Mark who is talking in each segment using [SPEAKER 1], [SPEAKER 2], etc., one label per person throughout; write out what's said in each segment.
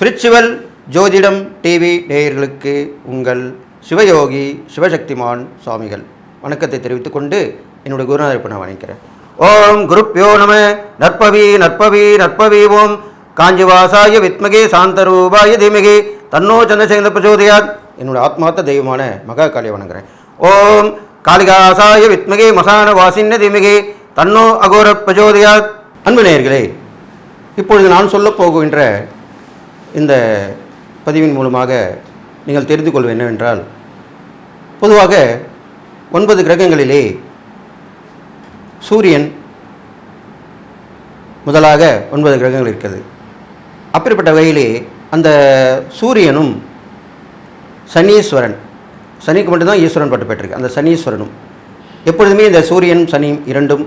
[SPEAKER 1] பிரிச்சுவல் ஜோதிடம் டிவி நேயர்களுக்கு உங்கள் சிவயோகி சிவசக்திமான் சுவாமிகள். வணக்கத்தை தெரிவித்துக் கொண்டு என்னுடைய குருநாதர் நான் வணங்கிறேன் ஓம் குருப்யோ நம நற்பவி நற்பவி நற்பவி ஓம். காஞ்சிவாசாய வித்மகே சாந்தரூபாய தீமகி தன்னோ சந்திரசேகர பிரச்சோதயாத். என்னோட ஆத்மார்த்த தெய்வமான மகா காளியை வணங்குறேன். ஓம் காளிகாசாய வித்மகே மசான வாசின்ன தீமகி தன்னோ அகோர பிரஜோதயா அன்பு நேயர்களே இப்பொழுது நான் சொல்லப் போகின்ற இந்த பதிவின் மூலமாக நீங்கள் தெரிந்து கொள்வது என்னவென்றால் பொதுவாக ஒன்பது கிரகங்களிலே சூரியன் முதலாக ஒன்பது கிரகங்கள் இருக்கிறது. அப்படிப்பட்ட வகையிலே அந்த சூரியனும் சனீஸ்வரன் சனிக்கு மட்டும்தான் ஈஸ்வரன் பட்டு பெற்றிருக்கு அந்த சனீஸ்வரனும் எப்பொழுதுமே இந்த சூரியன் சனி இரண்டும்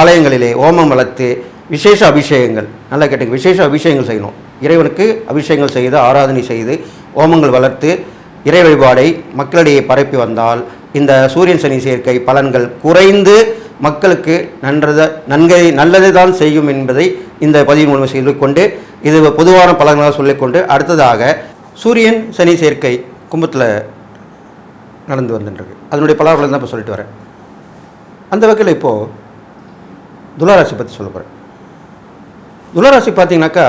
[SPEAKER 1] ஆலயங்களிலே ஓமம் வளர்த்து விசேஷ அபிஷேகங்கள். நல்லா கேட்டுங்க. விசேஷ அபிஷேகங்கள் செய்யணும். இறைவனுக்கு அபிஷேகங்கள் செய்து ஆராதனை செய்து ஓமங்கள் வளர்த்து இறை வழிபாடை மக்களிடையே பரப்பி வந்தால் இந்த சூரியன் சனி சேர்க்கை பலன்கள் குறைந்து மக்களுக்கு நன்றத நன்கை நல்லது தான் செய்யும் என்பதை இந்த பதிவு மூலம் சொல்லிக்கொண்டு இது பொதுவான பலன்களாக சொல்லிக்கொண்டு அடுத்ததாக சூரியன் சனி சேர்க்கை கும்பத்தில் நடந்து வந்துட்டுருக்கு. அதனுடைய பலாபலம் தான் இப்போ சொல்லிட்டு வரேன். அந்த வகையில் இப்போது துளாராசி பற்றி சொல்ல போகிறேன் துளாராசி பார்த்தீங்கன்னாக்கா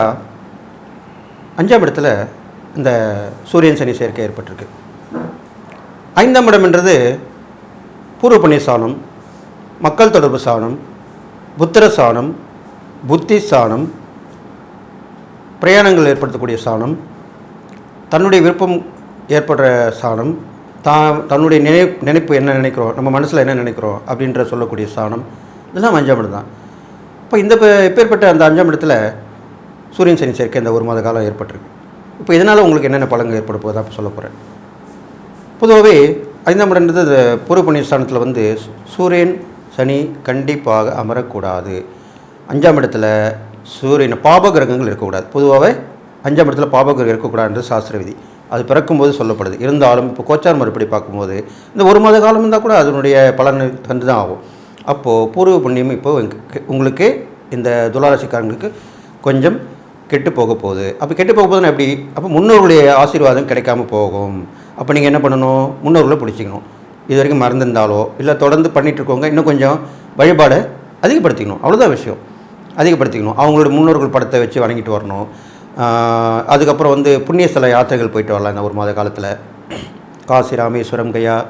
[SPEAKER 1] அஞ்சாம் இடத்துல இந்த சூரியன் சனி சேர்க்கை ஏற்பட்டிருக்கு. ஐந்தாம் இடம்ன்றது பூர்வ புண்ணிய சாணம் மக்கள் தொடர்பு சாணம் புத்திர சாணம் புத்தி சாணம் பிரயாணங்கள் ஏற்படுத்தக்கூடிய சாணம் தன்னுடைய விருப்பம் ஏற்படுற சாணம் தான் தன்னுடைய நினை நினைப்பு என்ன நினைக்கிறோம் நம்ம மனசில் என்ன நினைக்கிறோம் அப்படின்ற சொல்லக்கூடிய சாணம் இதெல்லாம் அஞ்சாம் இடம் தான் இப்போ இந்த பே- எப்பேற்பட்ட அந்த அஞ்சாம் இடத்துல சூரியன் சனி சேர்க்கை இந்த ஒரு மாத காலம் ஏற்பட்டிருக்கு. இப்போ இதனால் உங்களுக்கு என்னென்ன பலங்கள் ஏற்பட போகுதா சொல்ல போகிறேன் பொதுவாகவே ஐந்தாம் இடம்ன்றது இந்த பூர்வ புண்ணியஸ்தானத்தில் வந்து சூரியன் சனி கண்டிப்பாக அமரக்கூடாது. அஞ்சாம் இடத்துல சூரியன் பாப கிரகங்கள் இருக்கக்கூடாது. பொதுவாகவே அஞ்சாம் இடத்துல பாப கிரகம் இருக்கக்கூடாதுன்றது சாஸ்திர விதி. அது பிறக்கும்போது சொல்லப்படுது. இருந்தாலும் இப்போ கோச்சார் மறுபடி பார்க்கும்போது இந்த ஒரு மாத காலம் இருந்தால் கூட அதனுடைய பலன் தந்து தான் ஆகும். அப்போது பூர்வ புண்ணியம் இப்போது உங்களுக்கு- இந்த துளாராசிக்காரங்களுக்கு கொஞ்சம் கெட்டு போக போகுது. அப்போ கெட்டு போக போகுதுன்னா எப்படி? அப்போ முன்னோர்களுடைய ஆசீர்வாதம் கிடைக்காம போகும். அப்போ நீங்கள் என்ன பண்ணணும்? முன்னோர்களை பிடிச்சிக்கணும். இது வரைக்கும் மறந்துருந்தாலோ இல்லை தொடர்ந்து பண்ணிட்டு இருக்கவங்க இன்னும் கொஞ்சம் வழிபாடை அதிகப்படுத்திக்கணும். அவ்வளோதான் விஷயம். அதிகப்படுத்திக்கணும். அவங்களோட முன்னோர்கள் படத்தை வச்சு வணங்கிட்டு வரணும். அதுக்கப்புறம் வந்து புண்ணியஸ்தல யாத்திரைகள் போயிட்டு வரலாம். இந்த ஒரு மாத காலத்தில். காசி ராமேஸ்வரம் கயா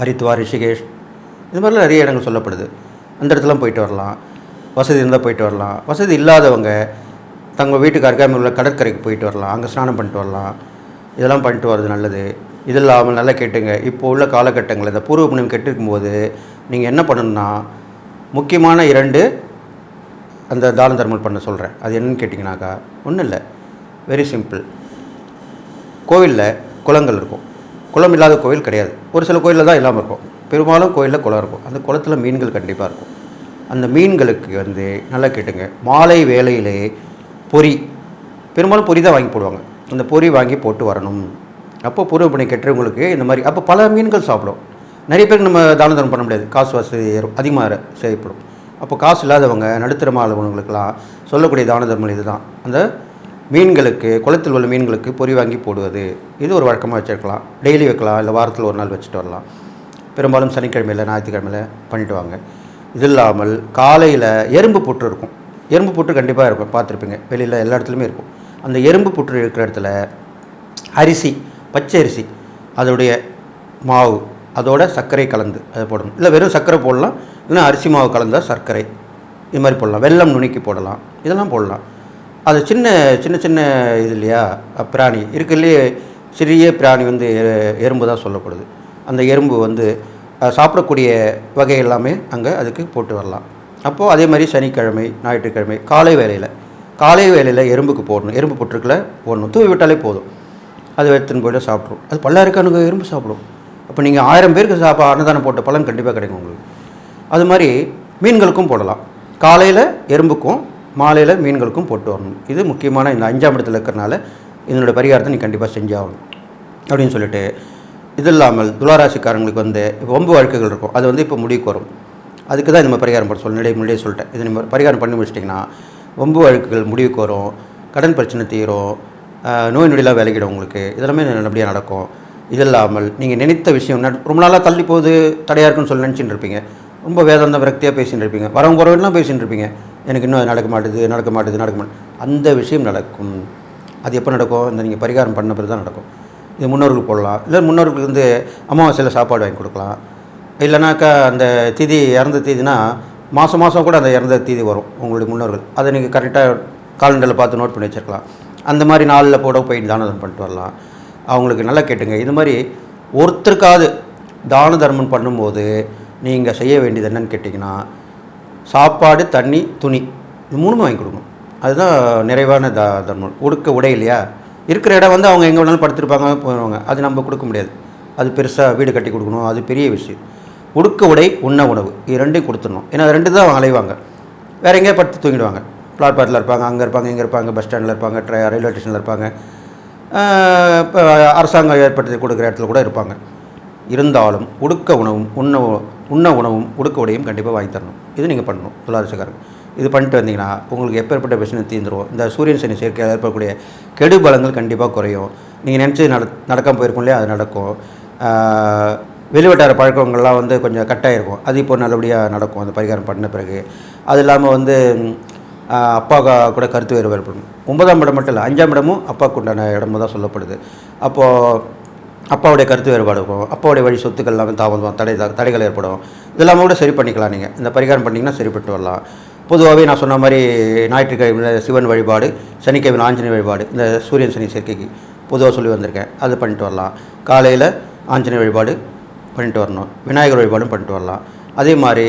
[SPEAKER 1] ஹரித்வார் ரிஷிகேஷ் இது மாதிரிலாம் நிறைய இடங்கள் சொல்லப்படுது. அந்த இடத்துலாம் போயிட்டு வரலாம். வசதி இருந்தால் போயிட்டு வரலாம். வசதி இல்லாதவங்க தங்கள் வீட்டுக்கு அருகாமையில் உள்ள கடற்கரைக்கு போயிட்டு வரலாம். அங்கே ஸ்நானம் பண்ணிட்டு வரலாம். இதெல்லாம் பண்ணிட்டு வர்றது நல்லது. இது இல்லாமல் நல்லா கேட்டுங்க. இப்போ உள்ள காலகட்டங்களில் இந்த பூர்வ புண்ணியம் கெட்டிருக்கும் போது நீங்கள் என்ன பண்ணணும்னா முக்கியமான இரண்டு அந்த தான தர்மல் பண்ண சொல்கிறேன் அது என்னன்னு கேட்டிங்கனாக்கா ஒன்றும் இல்லை. வெரி சிம்பிள் கோவிலில் குளங்கள் இருக்கும். குளம் இல்லாத கோவில் கிடையாது. ஒரு சில கோயிலில் தான் இல்லாமல் இருக்கும். பெரும்பாலும் கோயிலில் குளம் இருக்கும். அந்த குளத்தில் மீன்கள் கண்டிப்பாக இருக்கும். அந்த மீன்களுக்கு வந்து நல்லா கேட்டுங்க மாலை வேலையிலே பொரி பெரும்பாலும் பொரி தான் வாங்கி போடுவாங்க. அந்த பொரி வாங்கி போட்டு வரணும். அப்போ பூர்வ பணி கெட்டவங்களுக்கு இந்த மாதிரி அப்போ பல மீன்கள் சாப்பிடும். நிறைய பேருக்கு நம்ம தான தர்மம் பண்ண முடியாது. காசு வசதி அதிகமாக செய்யப்படும். அப்போ காசு இல்லாதவங்க நடுத்தரமாக உள்ளவங்களுக்கெல்லாம் சொல்லக்கூடிய தான தர்மம் இதுதான். அந்த மீன்களுக்கு குளத்தில் உள்ள மீன்களுக்கு பொறி வாங்கி போடுவது இது ஒரு வழக்கமாக வச்சுருக்கலாம். டெய்லி வைக்கலாம் இல்லை வாரத்தில் ஒரு நாள் வச்சுட்டு வரலாம். பெரும்பாலும் சனிக்கிழமையில் ஞாயிற்றுக்கிழமையில் பண்ணிட்டு வாங்க. இது இல்லாமல் காலையில் எறும்பு புற்று இருக்கும். எறும்பு புற்று கண்டிப்பாக இருக்கும். பார்த்துருப்பீங்க. வெளியில் எல்லா இடத்துலையுமே இருக்கும். அந்த எறும்பு புற்று இருக்கிற இடத்துல அரிசி பச்சை அரிசி அதோடைய மாவு அதோட சர்க்கரை கலந்து அதை போடணும். இல்லை வெறும் சர்க்கரை போடலாம். இல்லைன்னா அரிசி மாவு கலந்தால் சர்க்கரை. இது மாதிரி போடலாம். வெல்லம் நுணுக்கி போடலாம். இதெல்லாம் போடலாம். அது சின்ன சின்ன சின்ன இது இல்லையா? பிராணி. இருக்கிறதுலே சிறிய பிராணி வந்து எறும்பு தான் சொல்லப்படுது. அந்த எறும்பு வந்து சாப்பிடக்கூடிய வகை எல்லாமே அங்கே அதுக்கு போட்டு வரலாம். அப்போது அதே மாதிரி சனிக்கிழமை ஞாயிற்றுக்கிழமை காலை வேலையில் காலை வேலையில் எறும்புக்கு போடணும். எறும்பு புற்றுக்களை போடணும். தூவி விட்டாலே போதும். அது எடுத்துன்னு போய்ட்டு சாப்பிட்ரும் அது பல்லாயிரக்கணக்கு எறும்பு சாப்பிடும். அப்போ நீங்கள் ஆயிரம் பேருக்கு சாப்பா அன்னதானம் போட்ட பலன் கண்டிப்பாக கிடைக்கும் உங்களுக்கு. அது மாதிரி மீன்களுக்கும் போடலாம். காலையில் எறும்புக்கும் மாலையில் மீன்களுக்கும் போட்டு வரணும். இது முக்கியமான இந்த அஞ்சாம் இடத்துல இருக்கிறனால இதனோட பரிகாரத்தை நீ கண்டிப்பாக செஞ்சாகணும் அப்படின்னு சொல்லிட்டு இது இல்லாமல் துளாராசிக்காரங்களுக்கு வந்து இப்போ ஒம்பு வழக்குகள் இருக்கும். அது வந்து இப்போ முடிவுக்கு வரும். அதுக்கு தான் இந்த மாதிரி பரிகாரம் பண்ண சொல்ல முன்னே முன்னாடியே சொல்லிட்டேன். இது நம்ம பரிகாரம் பண்ணி முடிச்சிட்டிங்கன்னா ஒம்பு வழக்குகள் முடிவுக்கு வரும். கடன் பிரச்சனை தீரும். நோய் நொடியெல்லாம் விலகிடும் உங்களுக்கு. இதெல்லாமே நல்லபடியாக நடக்கும். இது இல்லாமல் நீங்கள் நினைத்த விஷயம் ரொம்ப நாளாக தள்ளி போகுது தடையாக இருக்குன்னு சொல்லி நினச்சிட்டு இருப்பீங்க. ரொம்ப வேதாந்த விரக்தியாக பேசின்னு இருப்பீங்க. வரவங்க போகிறவங்கலாம் பேசின்னு இருப்பீங்க. எனக்கு இன்னும் அது நடக்க மாட்டுது நடக்க மாட்டுது நடக்க மாட்டுது. அந்த விஷயம் நடக்கும். அது எப்போ நடக்கும்? இந்த நீங்கள் பரிகாரம் பண்ண பிறகு தான் நடக்கும். இது முன்னோர்களுக்கு போடலாம். இல்லை முன்னோர்களுக்கு வந்து அமாவாசையில் சாப்பாடு வாங்கி கொடுக்கலாம். இல்லைனாக்கா அந்த திதி இறந்த தேதினா மாதம் மாதம் கூட அந்த இறந்த தேதி வரும் உங்களுடைய முன்னோர்கள். அதை நீங்கள் கரெக்டாக காலண்டரில் பார்த்து நோட் பண்ணி வச்சுருக்கலாம். அந்த மாதிரி நாளில் போட போய் தானதம் பண்ணிட்டு வரலாம். அவங்களுக்கு நல்லா கேட்டுங்க. இது மாதிரி ஒருத்தருக்காவது தான தர்மம் பண்ணும்போது நீங்கள் செய்ய வேண்டியது என்னன்னு கேட்டிங்கன்னா சாப்பாடு தண்ணி துணி இது மூணுமே வாங்கி கொடுக்கணும். அதுதான் நிறைவான த தர்மம். உடுக்க உடை இல்லையா? இருக்கிற இடம் வந்து அவங்க எங்கே வேணாலும் படுத்திருப்பாங்க போயிடுவாங்க அது நம்ம கொடுக்க முடியாது. அது பெருசாக வீடு கட்டி கொடுக்கணும். அது பெரிய விஷயம். உடுக்க உடை உண்ண உணவு. இது ரெண்டையும் கொடுத்துடணும். ஏன்னா ரெண்டு தான் அவங்க அலைவாங்க. வேறு எங்கேயா படுத்து தூங்கிடுவாங்க. பிளாட்பாட்டில் இருப்பாங்க அங்கே இருப்பாங்க இங்கே இருப்பாங்க பஸ் ஸ்டாண்டில் இருப்பாங்க ட்ரை ரயில்வே ஸ்டேஷனில் இருப்பாங்க. இப்போ அரசாங்கம் ஏற்படுத்தி கொடுக்குற இடத்துல கூட இருப்பாங்க. இருந்தாலும் உடுக்க உணவும் உண்ண உண்ண உணவும் உடுக்க உடையும் கண்டிப்பாக வாங்கி தரணும். இது நீங்கள் பண்ணணும். துளாரசக்காரங்க இது பண்ணிட்டு வந்தீங்கன்னா உங்களுக்கு எப்பேற்பட்ட பிரச்சனை தீர்ந்துடும் இந்த சூரியன் சனி சேர்க்கையில் ஏற்படக்கூடிய கெடு பலங்கள் கண்டிப்பாக குறையும். நீங்கள் நினச்சி நட நடக்காமல் போயிருக்கும் இல்லையா? அது நடக்கும். வெளிவட்டார பழக்கங்கள்லாம் வந்து கொஞ்சம் கட்டாயிருக்கும் அது இப்போ நல்லபடியாக நடக்கும். அந்த பரிகாரம் பண்ண பிறகு. அது இல்லாமல் வந்து அப்பா கூட கருத்து வேறுபாடு ஏற்படும். ஒன்பதாம் இடம் மட்டும் இல்லை அஞ்சாம் இடமும் அப்பாவுக்கு உண்டான இடமும் தான் சொல்லப்படுது. அப்போது அப்பாவுடைய கருத்து வேறுபாடு இருக்கும். அப்பாவுடைய வழி சொத்துக்கள் எல்லாமே தாமதம் தடை தடைகள் ஏற்படும். இதெல்லாமே கூட சரி பண்ணிக்கலாம் நீங்கள் இந்த பரிகாரம் பண்ணிங்கன்னா சரிப்பட்டு வரலாம். பொதுவாகவே நான் சொன்ன மாதிரி ஞாயிற்றுக்கிழமை சிவன் வழிபாடு சனிக்கிழமை ஆஞ்சநேய வழிபாடு இந்த சூரியன் சனி சேர்க்கைக்கு பொதுவாக சொல்லி வந்திருக்கேன். அது பண்ணிட்டு வரலாம். காலையில் ஆஞ்சநேய வழிபாடு பண்ணிட்டு வரணும். விநாயகர் வழிபாடும் பண்ணிட்டு வரலாம். அதே மாதிரி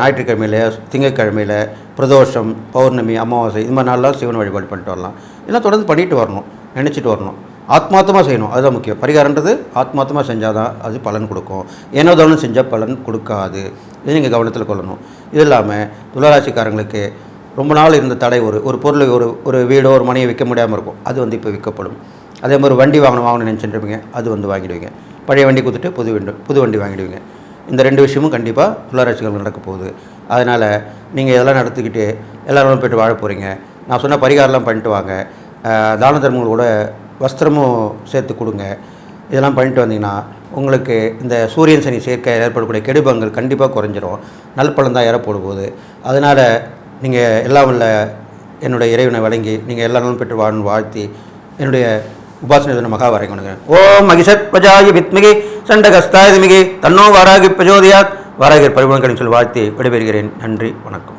[SPEAKER 1] ஞாயிற்றுக்கிழமையில் ஞாயிற்றுக்கிழமையில பிரதோஷம் பௌர்ணமி அமாவாசை இது மாதிரி நாளெலாம் சிவன் வழிபாடு பண்ணிட்டு வரலாம். இதெல்லாம் தொடர்ந்து பண்ணிட்டு வரணும். நினச்சிட்டு வரணும். ஆத்மார்த்தமாக செய்யணும். அதுதான் முக்கியம். பரிகாரன்றது ஆத்மார்த்தமாக செஞ்சால் தான் அது பலன் கொடுக்கும். ஏனோ தானும் செஞ்சால் பலன் கொடுக்காது. இதை நீங்கள் கவனத்தில் கொள்ளணும். இது இல்லாமல் துளராசிக்காரங்களுக்கு ரொம்ப நாள் இருந்த தடை ஒரு ஒரு பொருளை ஒரு ஒரு வீடோ ஒரு மனையை விற்க முடியாமல் இருக்கும். அது வந்து இப்போ விற்கப்படும். அதே மாதிரி ஒரு வண்டி வாங்கணும் வாங்கணும்னு நினச்சிட்டுருப்பீங்க அது வந்து வாங்கிடுவீங்க. பழைய வண்டி கொடுத்துட்டு புது வண்டி புது வண்டி வாங்கிடுவீங்க. இந்த ரெண்டு விஷயமும் கண்டிப்பாக துளாராசிகள் நடக்க போகுது. அதனால் நீங்கள் இதெல்லாம் நடத்திக்கிட்டு எல்லாரும் போய்ட்டு வாழ போகிறீங்க நான் சொன்ன பரிகாரம்லாம் பண்ணிட்டு வாங்க. அஹ், தான தர்மங்களோட வஸ்திரமும் சேர்த்து கொடுங்க. இதெல்லாம் பண்ணிட்டு வந்தீங்கன்னா உங்களுக்கு இந்த சூரியன் சனி சேர்க்கை ஏற்படக்கூடிய கெடுபங்கள் கண்டிப்பாக குறைஞ்சிரும். நல்பழம் தான் ஏறப்போட போகுது. அதனால் நீங்கள் எல்லாம் உள்ள என்னுடைய இறைவனை வழங்கி நீங்கள் எல்லா நலம் பெற்று வாழணும் வாழ்த்தி என்னுடைய உபாசனை மகா வரைக்கணுங்க ஓம் மகிஷத் பஜாகி வித்மிகி சண்டகஸ்தாயதிமிகி தன்னோ வாராகி பிரஜோதியாத். வாராகிர் பரிமாணங்களின் சொல்லி வாழ்த்தி விடைபெறுகிறேன். நன்றி வணக்கம்.